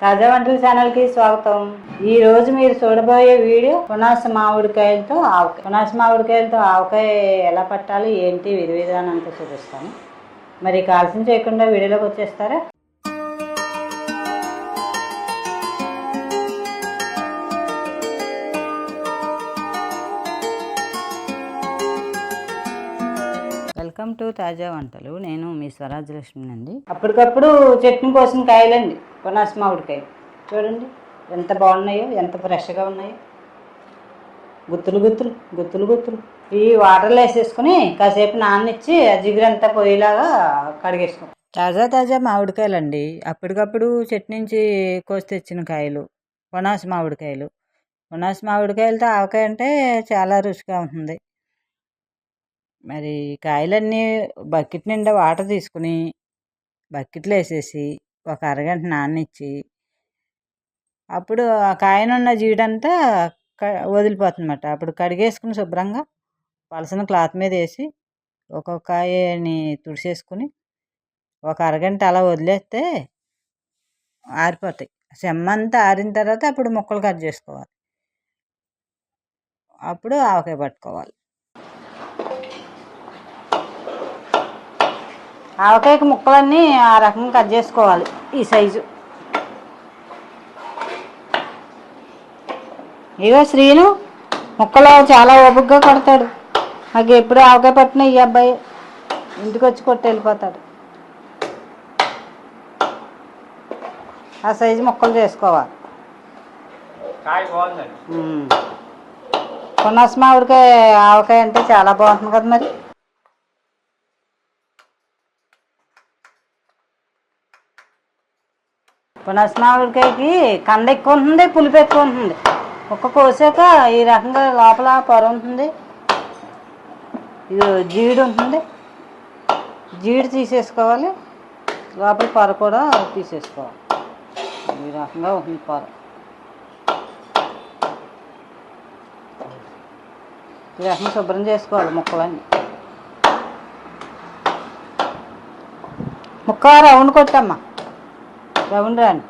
తాజా వంటల ఛానల్కి స్వాగతం. ఈ రోజు మీరు చూడబోయే వీడియో పునాస మామిడికాయలతో ఆవకాయ. పునాస మామిడికాయలతో ఆవకాయ ఎలా పట్టాలి ఏంటి విధి విధానం అంతా చూపిస్తాను. మరి కాల్సిన చేయకుండా వీడియోలోకి వచ్చేస్తారా? వెల్కమ్ టు తాజా వంటలు. నేను మీ స్వరాజ్ లక్ష్మి అండి అప్పటికప్పుడు చట్నీ కోసం కాయలండి. పునాస మామిడికాయ. చూడండి ఎంత బాగున్నాయో ఎంత ఫ్రెష్గా ఉన్నాయో. గుత్తులు గుత్తులు గుత్తులు గుత్తులు. ఈ వాటర్లో వేసేసుకుని కాసేపు నాననిచ్చి ఆ జిగురంతా పోయేలాగా కడిగేసుకో తాజా తాజా మామిడికాయలు అండి అప్పటికప్పుడు చెట్టు నుంచి కోసి తెచ్చిన కాయలు. పునాస మామిడికాయలు. పునాస మామిడికాయలతో ఆవకాయ అంటే చాలా రుచిగా ఉంటుంది. మరి కాయలన్నీ బకెట్ నిండా వాటర్ తీసుకుని బకెట్లో వేసేసి ఒక అరగంట నాననిచ్చి అప్పుడు ఆ కాయనున్న జీడంతా క- వదిలిపోతుందన్నమాట. అప్పుడు కడిగేసుకుని శుభ్రంగా పలసన క్లాత్ మీద వేసి ఒక్కొక్క కాయని తుడిసేసుకుని ఒక అరగంట అలా వదిలేస్తే ఆరిపోతాయి. చెమ్మంతా ఆరిన తర్వాత అప్పుడు ముక్కలు కట్ చేసుకోవాలి. అప్పుడు ఆవకాయ పట్టుకోవాలి. ఆవకాయకి ముక్కలన్నీ ఆ రకంగా కట్ చేసుకోవాలి ఈ సైజు. ఇగో శ్రీను ముక్కలు చాలా ఓపికగా కొడతాడు. నాకు ఎప్పుడు ఆవకాయ పట్టిన ఈ అబ్బాయి ఇంటికి వచ్చి కొట్టి వెళ్ళిపోతాడు. ఆ సైజు ముక్కలు చేసుకోవాలి. పునాస మామిడికాయ ఆవకాయ అంటే చాలా బాగుంటుంది కదా మరి. పునాస కంద ఎక్కువ ఉంటుంది పులుపు ఎక్కువ ఉంటుంది ఒక్క కోసాక ఈ రకంగా లోపల పొర ఉంటుంది. ఇది జీడి ఉంటుంది. జీడి తీసేసుకోవాలి. లోపల పొర కూడా తీసేసుకోవాలి. ఈ రకంగా ఉంటుంది పొర. ఈ రకంగా శుభ్రం చేసుకోవాలి ముక్కలన్నీ. ముక్క రౌండ్ కొట్టమ్మా. రౌండ్ రాని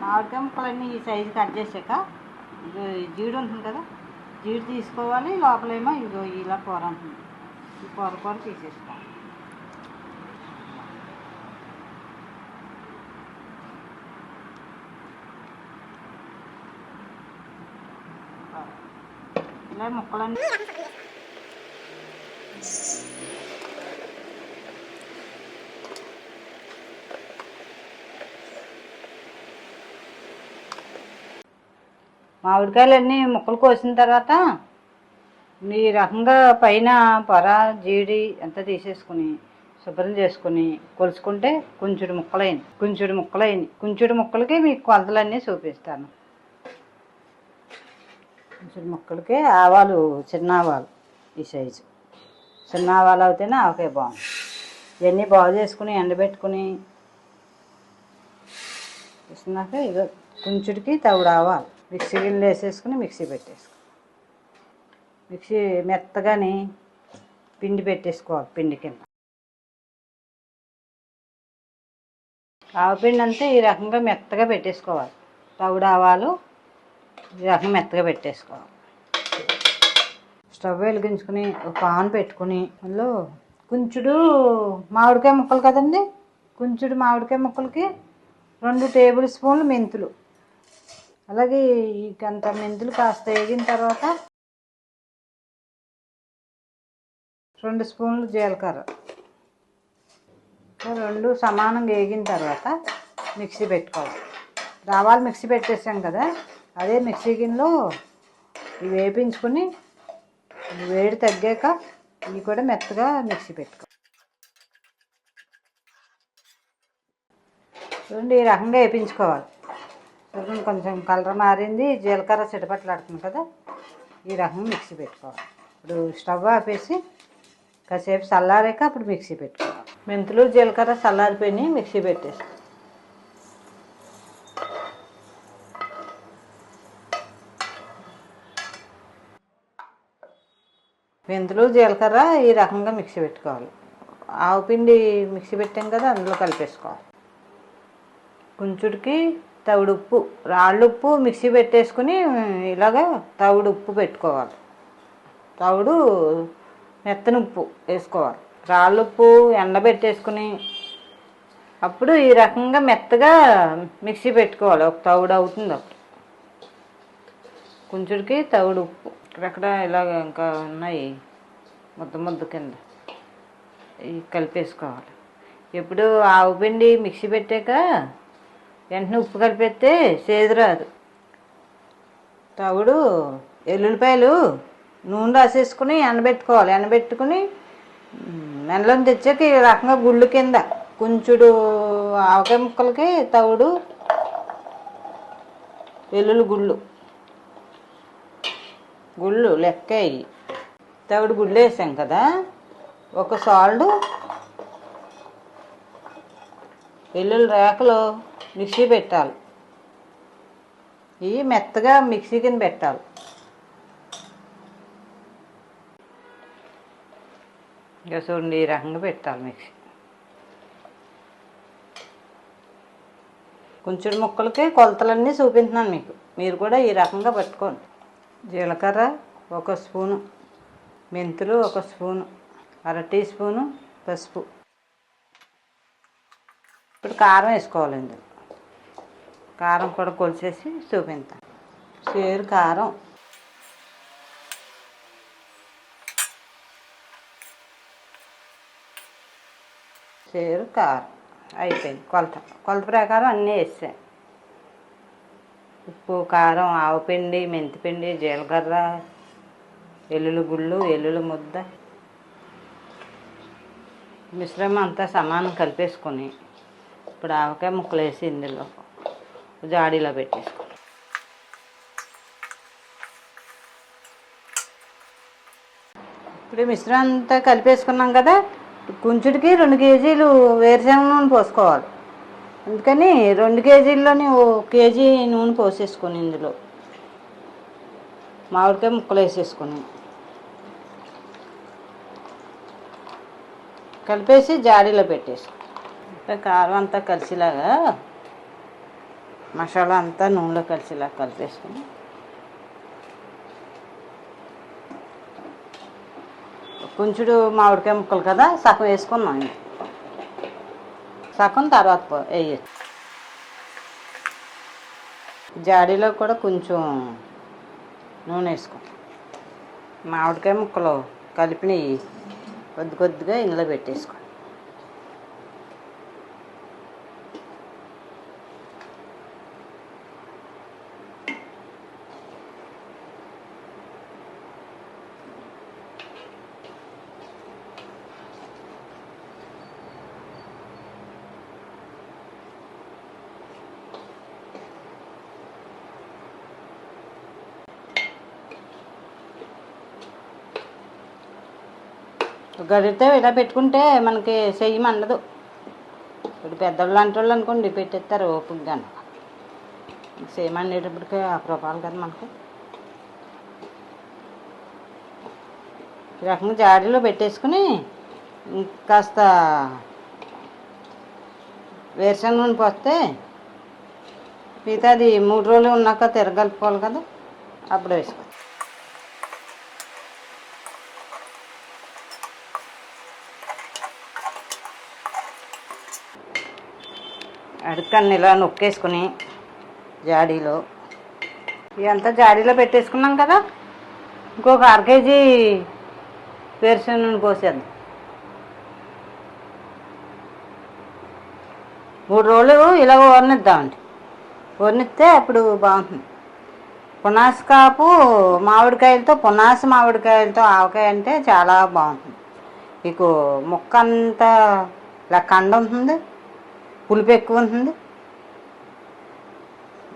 మామిడికాయ ముక్కలన్నీ ఈ సైజు కట్ చేసాక జీడు ఉంటుంది కదా జీడు తీసుకోవాలి లోపలేమో ఇగో ఇలా కూర ఉంటుంది. ఈ కూర కూర తీసేసుకోవాలి. ఇలా ముక్కలన్నీ మామిడికాయలన్నీ ముక్కలు కోసిన తర్వాత ఈ రకంగా పైన పొర జీడి అంతా తీసేసుకుని శుభ్రం చేసుకుని కొలుచుకుంటే కొంచెడు ముక్కలైన కొంచెడు ముక్కలైన కొంచెడు ముక్కలకి మీకు కొలతలన్నీ చూపిస్తాను. కొంచెడు ముక్కలకి ఆవాలు చిన్న ఆవాలు ఈ సైజు. చిన్న ఆవాలు అయితేనే ఆవకాయ బాగుంది. ఇవన్నీ బాగు చేసుకుని ఎండబెట్టుకుని వేసినాక ఇక కొంచెడికి తవుడు ఆవాలి మిక్సీ గిన్నెలు వేసేసుకుని మిక్సీ పెట్టేసుకో మిక్సీ మెత్తగాని పిండి పెట్టేసుకోవాలి పిండి కింద. ఆవపిండి అంతా ఈ రకంగా మెత్తగా పెట్టేసుకోవాలి. తవుడు ఆవాలు ఈ రకంగా మెత్తగా పెట్టేసుకోవాలి. స్టవ్ వెలిగించుకుని ఒక పాన్ పెట్టుకుని అందులో కొంచెడు మామిడికాయ ముక్కలు కదండి? కొంచెడు మామిడికాయ ముక్కలకి రెండు టేబుల్ స్పూన్లు మెంతులు. అలాగే ఇంకంత మెంతులు కాస్త వేగిన తర్వాత రెండు స్పూన్లు జీలకర్ర. రెండు సమానంగా వేగిన తర్వాత మిక్సీ పెట్టుకోవాలి. రావాలి మిక్సీ పెట్టేసాం కదా అదే మిక్సీ గిన్నెలో వేపించుకుని వేడి తగ్గాక ఇవి కూడా మెత్తగా మిక్సీ పెట్టుకో. చూడండి ఈ రకంగా వేపించుకోవాలి. చూడండి కొంచెం కలర్ మారింది. జీలకర్ర చిటపట్లాడుతుంది కదా ఈ రకంగా మిక్సీ పెట్టుకోవాలి. ఇప్పుడు స్టవ్ ఆపేసి కాసేపు చల్లారాక అప్పుడు మిక్సీ పెట్టుకోవాలి. మెంతులు జీలకర్ర చల్లారిపోయినాయి మిక్సీ పెట్టేసి మెంతులు జీలకర్ర ఈ రకంగా మిక్సీ పెట్టుకోవాలి. ఆవు పిండి మిక్సీ పెట్టాం కదా అందులో కలిపేసుకోవాలి. కుంచుడికి తవుడు ఉప్పు రాళ్ళు ఉప్పు మిక్సీ పెట్టేసుకుని ఇలాగా తవుడు ఉప్పు పెట్టుకోవాలి. తవుడు మెత్తని ఉప్పు వేసుకోవాలి. రాళ్ళుప్పు ఎండబెట్టేసుకుని అప్పుడు ఈ రకంగా మెత్తగా మిక్సీ పెట్టుకోవాలి. ఒక తవుడు అవుతుంది అప్పుడు. కుంచుడికి తవుడు ఉప్పు ఎక్కడెక్కడ ఇలాగ ఇంకా ఉన్నాయి. ముద్ద ముద్ద కింద. ఇవి కలిపేసుకోవాలి. ఎప్పుడు ఆవు పిండి మిక్సీ పెట్టాక వెంటనే ఉప్పు కలిపేస్తే చేదు రాదు. తవుడు ఎల్లుల్లిపాయలు నూనె రాసేసుకుని ఎండబెట్టుకోవాలి. ఎండబెట్టుకుని నెలలో తెచ్చాక ఈ రకంగా గుళ్ళు కింద కొంచెడు ఆవకాయ ముక్కలకి తవుడు వెల్లుల్లి గుళ్ళు గుళ్ళు లెక్కయి. తవిడు గుళ్ళు వేసాం కదా ఒక సాల్డు వెల్లుల్లి రేకలు మిక్సీ పెట్టాలి. ఇవి మెత్తగా మిక్సీ కింద పెట్టాలి. ఇంకా చూడండి ఈ రకంగా పెట్టాలి మిక్సీ. కొంచెం ముక్కలకి కొలతలన్నీ చూపించున్నాను మీకు. మీరు కూడా ఈ రకంగా పట్టుకోండి. జీలకర్ర ఒక స్పూను మెంతులు ఒక స్పూను అర టీ స్పూను పసుపు. ఇప్పుడు కారం వేసుకోవాలి ఇందులో. కారం కూడా కొలిసేసి చూపిస్తాం చేరు కారం. చేరు కారం. అయిపోయింది. కొలత. కొలత ప్రకారం అన్నీ వేసాను ఉప్పు కారం ఆవపిండి మెంతిపిండి జీలకర్ర ఎల్లుల్లి గుళ్ళు ఎల్లుల్లి ముద్ద. మిశ్రమం అంతా సమానం కలిపేసుకొని ఇప్పుడు ఆవకాయ ముక్కలు వేసి ఇందులో జాడీలో పెట్టేసుకో ఇప్పుడు మిశ్రమం అంతా కలిపేసుకున్నాం కదా కుంచుడికి రెండు కేజీలు వేరుశనగ నూనె పోసుకోవాలి. అందుకని రెండు కేజీల్లోనే ఓ కేజీ నూనె పోసేసుకొని ఇందులో. మామిడికాయ ముక్కలు వేసేసుకొని. కలిపేసి జాడీలో పెట్టేసుకో. కారం అంతా కలిసిలాగా మసాలా అంతా నూనెలో కలిసిలా కలిపేసుకుని. కొంచెడు మామిడికాయ ముక్కలు కదా సగం వేసుకున్నాం సగం తర్వాత వేయచ్చు జాడీలో కూడా కొంచెం నూనె వేసుకో. మామిడికాయ ముక్కలు కలిపినవి కొద్ది కొద్దిగా ఇందులో పెట్టేసుకో. గడితో ఇలా పెట్టుకుంటే మనకి చెయ్యమన్నదు ఇప్పుడు పెద్దవాళ్ళు లాంటి వాళ్ళు అనుకోండి పెట్టేస్తారు ఓపికగా సేమ్ అప్రూపాలు కదా మనకి. ఈ రకంగా జాడీలో పెట్టేసుకుని కాస్త వేరుశనగ నూనె పోస్తే మిగతాది మూడు రోజులు ఉన్నాక తిరగలుపుకోవాలి కదా అప్పుడు వేసుకో అడుక్కన్ని ఇలా నొక్కేసుకుని జాడీలో. ఇదంతా జాడీలో పెట్టేసుకున్నాం కదా. ఇంకొక అర కేజీ వేరుశనగ పోసేద్దాం. మూడు రోజులు ఇలా వర్ణిద్దామండి ఊరనిస్తే అప్పుడు బాగుంటుంది. పునాస కాపు మామిడికాయలతో పునాస మామిడికాయలతో ఆవకాయ అంటే చాలా బాగుంటుంది. మీకు ముక్క అంతా ఇలా కండ ఉంటుంది. పులుపు ఎక్కువ ఉంటుంది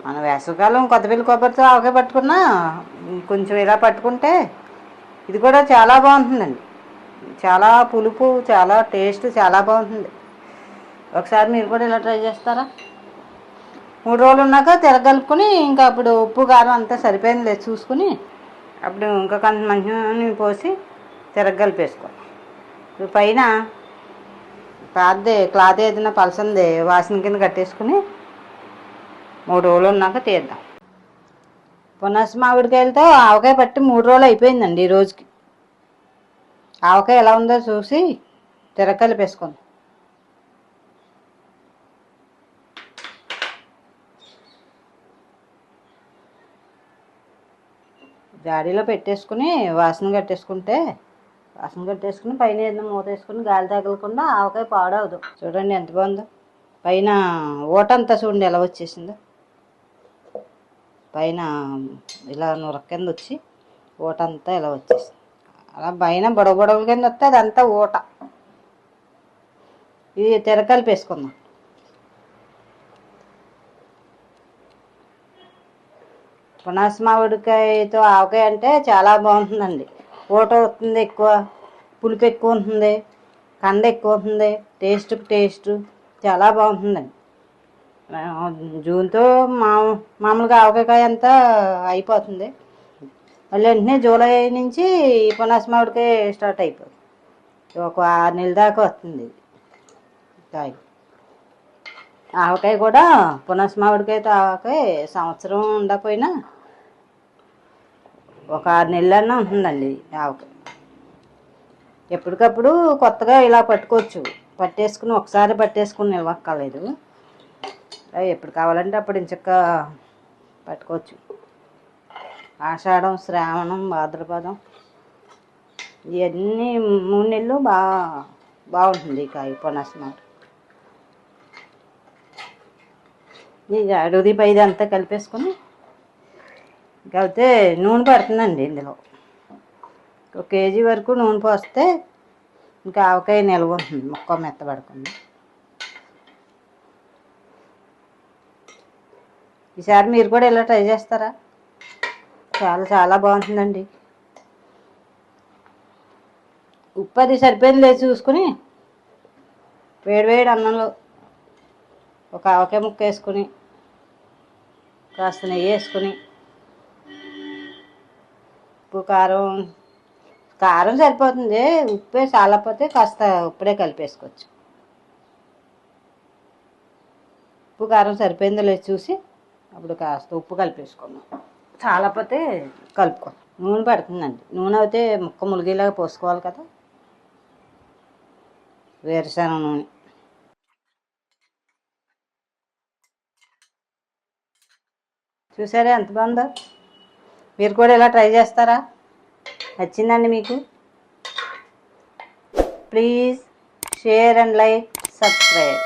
మన వేసవికాలం కొత్తపల్లి కొబ్బరితో ఆవకాయ పట్టుకున్నా కొంచెం ఇలా పట్టుకుంటే ఇది కూడా చాలా బాగుంటుందండి. చాలా పులుపు చాలా టేస్ట్ చాలా బాగుంటుంది. ఒకసారి మీరు కూడా ఇలా ట్రై చేస్తారా? మూడు రోజులు ఉన్నాక తిరగలుపుకొని ఇంకా అప్పుడు ఉప్పు కారం అంతా సరిపోయింది లేదు చూసుకుని అప్పుడు ఇంకా కొంత మంచి పోసి తిరగలిపేసుకోవాలి పైన క్లాత్ క్లాత్ ఏదైనా పలసంది వాసన కింద కట్టేసుకుని మూడు రోజులు ఉన్నాక తీద్దాం. పునస్ మామిడికాయలతో ఆవకాయ పట్టి మూడు రోజులు అయిపోయిందండి ఈ రోజుకి. ఆవకాయ ఎలా ఉందో చూసి తిరగలిపేసుకుందాం జాడీలో పెట్టేసుకుని వాసన కట్టేసుకుంటే వాసన కట్టేసుకుని పైన ఏదైనా మూత వేసుకుని గాలి తగలకుండా ఆవకాయ పాడవదు. చూడండి ఎంత బాగుందో. పైన ఓట అంతా చూడండి ఎలా వచ్చేసిందో. పైన ఇలా నొరక కింద వచ్చి ఓట అంతా ఇలా వచ్చేసింది. అలా పైన బొడవ బొడవల కింద వస్తే అదంతా ఓట ఇది తిరగలిపేసుకుందాం పునాస మామిడికాయతో ఆవకాయ అంటే చాలా బాగుంటుందండి. ఊట వస్తుంది ఎక్కువ పులుపు ఎక్కువ ఉంటుంది కంద ఎక్కువ ఉంటుంది టేస్ట్ టేస్ట్ చాలా బాగుంటుందండి జూన్తో మా మామూలుగా ఆవకాయ అంతా అయిపోతుంది. మళ్ళీ వెంటనే జూలై నుంచి ఈ పునాస మామిడికాయ స్టార్ట్ అయిపోతుంది ఒక ఆరు నెలల దాకా వస్తుంది కాయ. ఆవకాయ కూడా పునస్ మామిడికాయతో ఆవకాయ సంవత్సరం ఉండకపోయినా ఒక ఆరు నెలలన్నా ఉంటుందండి ఆవుకి. ఎప్పటికప్పుడు కొత్తగా ఇలా పట్టుకోవచ్చు. పట్టేసుకుని ఒకసారి పట్టేసుకుని నిలవక్కర్లేదు. ఎప్పుడు కావాలంటే అప్పుడు ఇంచక్క పట్టుకోవచ్చు. ఆషాఢం శ్రావణం భాద్రపదం ఇవన్నీ మూడు నెలలు బాగా బాగుంటుంది కాయ పునస్ ఈ అడుగుది పైది అంతా కలిపేసుకొని కాకపోతే నూనె పడుతుందండి ఇందులో. ఒక కేజీ వరకు నూనె పోస్తే ఇంకా ఆవకాయ నిల్వ ఉంటుంది ముక్క మెత్తబడకుండా ఈసారి మీరు కూడా ఇలా ట్రై చేస్తారా? చాలా చాలా బాగుంటుందండి. ఉప్పు అది సరిపోయింది లేదు చూసుకుని వేడివేడి అన్నంలో ఒక ఆవకాయ ముక్క వేసుకుని కాస్త నెయ్యి వేసుకుని ఉప్పు కారం. కారం సరిపోతుంది. ఉప్పే చాలకపోతే కాస్త ఉప్పుడే కలిపేసుకోవచ్చు. ఉప్పు కారం సరిపోయిందో లేదు చూసి అప్పుడు కాస్త ఉప్పు కలిపేసుకున్నాం చాలకపోతే కలుపుకో. నూనె పడుతుందండి. నూనె అయితే ముక్క ములిగేలాగా పోసుకోవాలి కదా. వేరుశనగ నూనె. చూసారా ఎంత బాగుందో? మీరు కూడా ఇలా ట్రై చేస్తారా? నచ్చిందండి మీకు? Please share and like subscribe.